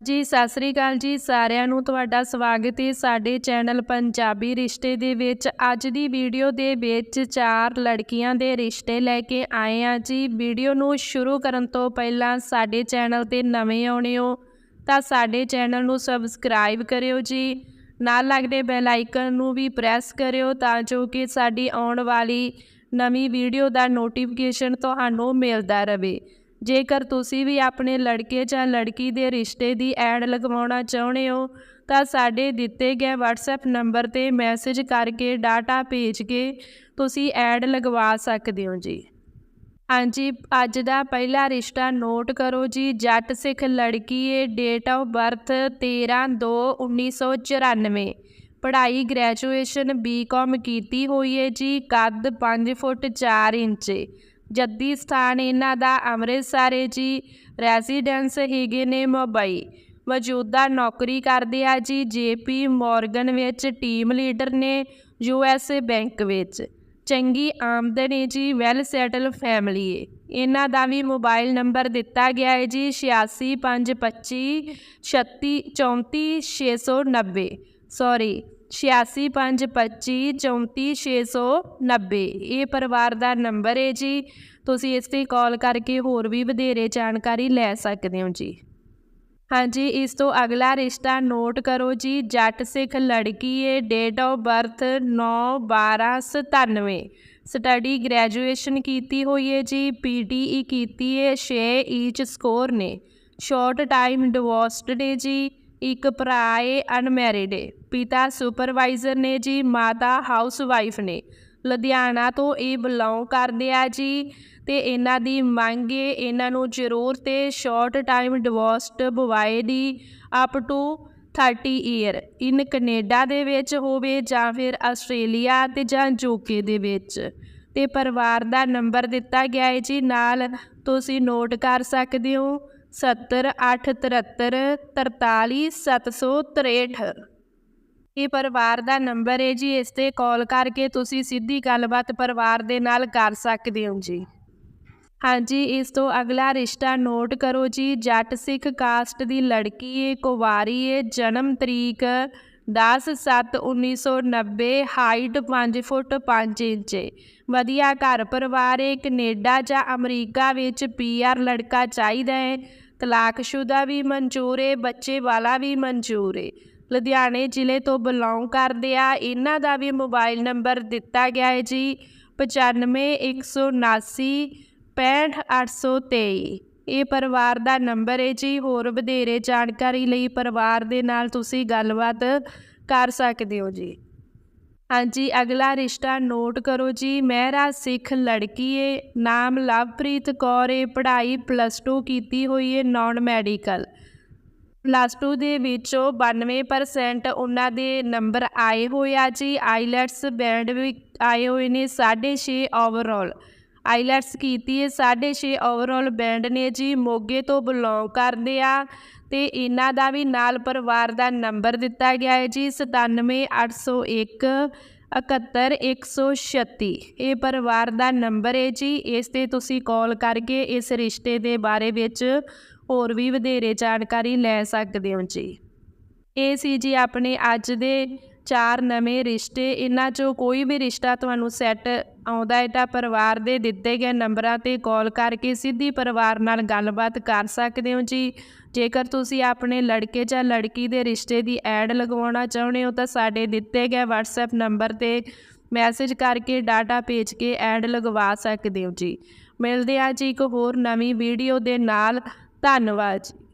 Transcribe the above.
ਜੀ, ਸਤਿ ਸ੍ਰੀ ਅਕਾਲ ਜੀ ਸਾਰਿਆਂ ਨੂੰ। ਤੁਹਾਡਾ ਸਵਾਗਤ ਹੈ ਸਾਡੇ ਚੈਨਲ ਪੰਜਾਬੀ ਰਿਸ਼ਤੇ ਦੇ ਵਿੱਚ। ਅੱਜ ਦੀ ਵੀਡੀਓ ਦੇ ਵਿੱਚ ਚਾਰ ਲੜਕੀਆਂ ਦੇ ਰਿਸ਼ਤੇ ਲੈ ਕੇ ਆਏ ਆ ਜੀ। ਵੀਡੀਓ ਨੂੰ ਸ਼ੁਰੂ ਕਰਨ ਤੋਂ ਪਹਿਲਾਂ ਸਾਡੇ ਚੈਨਲ ਤੇ ਨਵੇਂ ਆਉਣੇ ਹੋ ਤਾਂ ਸਾਡੇ ਚੈਨਲ ਨੂੰ ਸਬਸਕ੍ਰਾਈਬ ਕਰਿਓ ਜੀ। ਨਾਲ ਲੱਗਦੇ ਬੈਲ ਆਈਕਨ ਨੂੰ ਵੀ ਪ੍ਰੈਸ ਕਰਿਓ ਤਾਂ ਜੋ ਕਿ ਸਾਡੀ ਆਉਣ ਵਾਲੀ ਨਵੀਂ ਵੀਡੀਓ ਦਾ ਨੋਟੀਫਿਕੇਸ਼ਨ ਤੁਹਾਨੂੰ ਮਿਲਦਾ ਰਹੇ। ਜੇਕਰ ਤੁਸੀਂ ਵੀ ਆਪਣੇ ਲੜਕੇ ਜਾਂ ਲੜਕੀ ਦੇ ਰਿਸ਼ਤੇ ਦੀ ਐਡ ਲਗਵਾਉਣਾ ਚਾਹੁੰਦੇ ਹੋ, ਤਾਂ ਸਾਡੇ ਦਿੱਤੇ ਗਏ WhatsApp ਨੰਬਰ ਤੇ ਮੈਸੇਜ ਕਰਕੇ ਡਾਟਾ ਭੇਜ ਕੇ ਤੁਸੀਂ ਐਡ ਲਗਵਾ ਸਕਦੇ ਹੋ ਜੀ। ਹਾਂਜੀ, ਅੱਜ ਦਾ ਪਹਿਲਾ ਰਿਸ਼ਤਾ ਨੋਟ ਕਰੋ ਜੀ, ਜੱਟ ਸਿੱਖ ਲੜਕੀ ਏ ਡੇਟ ਆਫ ਬਰਥ 13/2/1994 ਪੜ੍ਹਾਈ ਗ੍ਰੈਜੂਏਸ਼ਨ ਬੀਕਾਮ ਕੀਤੀ ਹੋਈ ਹੈ ਜੀ, ਕੱਦ 5 ਫੁੱਟ 4 ਇੰਚ। ਜੱਦੀ ਸਥਾਨ ਇਹਨਾਂ ਦਾ ਅੰਮ੍ਰਿਤਸਰ ਹੈ ਜੀ। ਰੈਜ਼ੀਡੈਂਸ ਹੈਗੇ ਨੇ ਮੁੰਬਈ। ਮੌਜੂਦਾ ਨੌਕਰੀ ਕਰਦੇ ਆ ਜੀ ਜੇਪੀ ਮੋਰਗਨ ਵਿੱਚ ਟੀਮ ਲੀਡਰ ਨੇ ਯੂਐਸਏ ਬੈਂਕ ਵਿੱਚ। ਚੰਗੀ ਆਮਦਨ ਹੈ ਜੀ ਵੈਲ ਸੈਟਲ ਫੈਮਿਲੀ ਹੈ। ਇਹਨਾਂ ਦਾ ਵੀ ਮੋਬਾਈਲ ਨੰਬਰ ਦਿੱਤਾ ਗਿਆ ਹੈ ਜੀ 8655 36 34 690 ਸੌਰੀ 8655 34 690 ਇਹ ਪਰਿਵਾਰ ਦਾ ਨੰਬਰ ਹੈ ਜੀ। ਤੁਸੀਂ ਇਸ ਤੇ ਕਾਲ ਕਰਕੇ ਹੋਰ ਵੀ ਵਧੇਰੇ ਜਾਣਕਾਰੀ ਲੈ ਸਕਦੇ ਹੋ ਜੀ। ਹਾਂਜੀ, ਇਸ ਤੋਂ ਅਗਲਾ ਰਿਸ਼ਤਾ ਨੋਟ ਕਰੋ ਜੀ। ਜੱਟ ਸਿੱਖ ਲੜਕੀ ਏ date of birth 9 12 97 study graduation ਕੀਤੀ ਹੋਈ ਹੈ ਜੀ। ਪੀਟੀਈ ਕੀਤੀ ਹੈ 6 ਈਚ ਸਕੋਰ ਨੇ। ਸ਼ਾਰਟ ਟਾਈਮ ਡਿਵੋਰਸਡ ਏ ਜੀ। ਇੱਕ ਭਰਾ ਏ ਅਨਮੈਰਿਡ ਏ ਪਿਤਾ ਸੁਪਰਵਾਈਜ਼ਰ ਨੇ ਜੀ, ਮਾਤਾ ਹਾਊਸ ਵਾਈਫ ਨੇ। ਲੁਧਿਆਣਾ ਤੋਂ ਇਹ ਬਿਲੋਂਗ ਕਰਦੇ ਆ ਜੀ ਤੇ ਇਹਨਾਂ ਦੀ ਮੰਗ ਏ, ਇਹਨਾਂ ਨੂੰ ਜ਼ਰੂਰ ਤੇ short time divorced boy the up to 30 year. In Canada ਦੇ ਵਿੱਚ ਹੋਵੇ ਜਾਂ ਫਿਰ ਆਸਟ੍ਰੇਲੀਆ ਤੇ ਜਾਂ ਯੂਕੇ ਦੇ ਵਿੱਚ। ਤੇ ਪਰਿਵਾਰ ਦਾ ਨੰਬਰ ਦਿੱਤਾ ਗਿਆ ਹੈ ਜੀ, ਨਾਲ ਤੁਸੀਂ ਨੋਟ ਕਰ ਸਕਦੇ ਹੋ। 70 873 43 763 ਇਹ ਪਰਿਵਾਰ ਦਾ ਨੰਬਰ ਹੈ ਜੀ, ਇਸ ਤੇ ਕਾਲ ਕਰਕੇ ਤੁਸੀਂ ਸਿੱਧੀ ਗੱਲਬਾਤ ਪਰਿਵਾਰ ਦੇ ਨਾਲ ਕਰ ਸਕਦੇ ਹੋ ਜੀ। ਹਾਂਜੀ, ਇਸ ਤੋਂ ਅਗਲਾ ਰਿਸ਼ਤਾ ਨੋਟ ਕਰੋ ਜੀ, ਜੱਟ ਸਿੱਖ ਕਾਸਟ ਦੀ ਲੜਕੀ ਏ ਕੁਵਾਰੀ ਏ ਜਨਮ ਤਰੀਕ 10/7/1990 ਹਾਈਟ 5 ਫੁੱਟ 5 ਇੰਚ ਵਧੀਆ ਘਰ ਪਰਿਵਾਰ ਏ ਕੈਨੇਡਾ ਜਾਂ ਅਮਰੀਕਾ ਵਿੱਚ ਪੀਆਰ ਲੜਕਾ ਚਾਹੀਦਾ ਹੈ। ਤਲਾਕਸ਼ੁਦਾ ਵੀ ਮਨਜ਼ੂਰ ਏ, ਬੱਚੇ ਵਾਲਾ ਵੀ ਮਨਜ਼ੂਰ ਏ। ਲੁਧਿਆਣੇ ਜ਼ਿਲ੍ਹੇ ਤੋਂ ਬਿਲੋਂਗ ਕਰਦੇ ਆ, ਇਹਨਾਂ ਦਾ ਵੀ ਮੋਬਾਈਲ ਨੰਬਰ ਦਿੱਤਾ ਗਿਆ ਹੈ ਜੀ 95 179 65823 ਇਹ ਪਰਿਵਾਰ ਦਾ ਨੰਬਰ ਹੈ ਜੀ, ਹੋਰ ਵਧੇਰੇ ਜਾਣਕਾਰੀ ਲਈ ਪਰਿਵਾਰ ਦੇ ਨਾਲ ਤੁਸੀਂ ਗੱਲਬਾਤ ਕਰ ਸਕਦੇ ਹੋ ਜੀ। ਹਾਂਜੀ, ਅਗਲਾ ਰਿਸ਼ਤਾ ਨੋਟ ਕਰੋ ਜੀ। ਮਹਿਰਾ ਸਿੱਖ ਲੜਕੀ ਏ ਨਾਮ ਲਵਪ੍ਰੀਤ ਕੌਰ ਏ। ਪੜ੍ਹਾਈ ਪਲੱਸ 2 ਕੀਤੀ ਹੋਈ ਏ ਨਾਨ ਮੈਡੀਕਲ ਪਲੱਸ 2 ਦੇ ਵਿੱਚੋਂ 92% ਉਹਨਾਂ ਦੇ ਨੰਬਰ ਆਏ ਹੋਏ ਆ ਜੀ। ਆਈਲੈਟਸ ਬੈਂਡ ਵੀ ਆਏ ਹੋਏ ਨੇ 6.5 ਓਵਰਆਲ ਆਈਲੈਟਸ ਕੀਤੀ ਹੈ 6.5 ਓਵਰਆਲ ਬੈਂਡ ਨੇ ਜੀ। ਮੋਗੇ ਤੋਂ ਬਿਲੋਂਗ ਕਰਦੇ ਆ। ਤੇ ਇਹਨਾਂ ਦਾ ਵੀ ਨਾਲ ਪਰਿਵਾਰ ਦਾ ਨੰਬਰ ਦਿੱਤਾ ਗਿਆ ਹੈ ਜੀ 97801 71136 ਇਹ ਪਰਿਵਾਰ ਦਾ ਨੰਬਰ ਹੈ ਜੀ, ਇਸ ਤੇ ਤੁਸੀਂ ਕਾਲ ਕਰਕੇ ਇਸ ਰਿਸ਼ਤੇ ਦੇ ਬਾਰੇ ਵਿੱਚ ਹੋਰ ਵੀ ਵਧੇਰੇ ਜਾਣਕਾਰੀ ਲੈ ਸਕਦੇ ਹੋ ਜੀ। ਇਹ ਸੀ ਜੀ ਆਪਣੇ ਅੱਜ ਦੇ ਚਾਰ ਨਵੇਂ ਰਿਸ਼ਤੇ, ਇਹਨਾਂ 'ਚੋਂ ਕੋਈ ਵੀ ਰਿਸ਼ਤਾ ਤੁਹਾਨੂੰ ਸੈੱਟ ਆਉਂਦਾ ਹੈ ਤਾਂ ਪਰਿਵਾਰ ਦੇ ਦਿੱਤੇ ਗਏ ਨੰਬਰਾਂ ਤੇ ਕਾਲ ਕਰਕੇ ਸਿੱਧੀ ਪਰਿਵਾਰ ਨਾਲ ਗੱਲਬਾਤ ਕਰ ਸਕਦੇ ਹੋ ਜੀ। ਜੇਕਰ ਤੁਸੀਂ ਆਪਣੇ ਲੜਕੇ ਜਾਂ ਲੜਕੀ ਦੇ ਰਿਸ਼ਤੇ ਦੀ ਐਡ ਲਗਵਾਉਣਾ ਚਾਹੁੰਦੇ ਹੋ ਤਾਂ ਸਾਡੇ ਦਿੱਤੇ ਗਏ WhatsApp ਨੰਬਰ ਤੇ ਮੈਸੇਜ ਕਰਕੇ ਡਾਟਾ ਭੇਜ ਕੇ ਐਡ ਲਗਵਾ ਸਕਦੇ ਹੋ ਜੀ। ਮਿਲਦੇ ਆ ਜੀ ਇੱਕ ਹੋਰ ਨਵੀਂ ਵੀਡੀਓ ਦੇ ਨਾਲ। ਧੰਨਵਾਦ ਜੀ।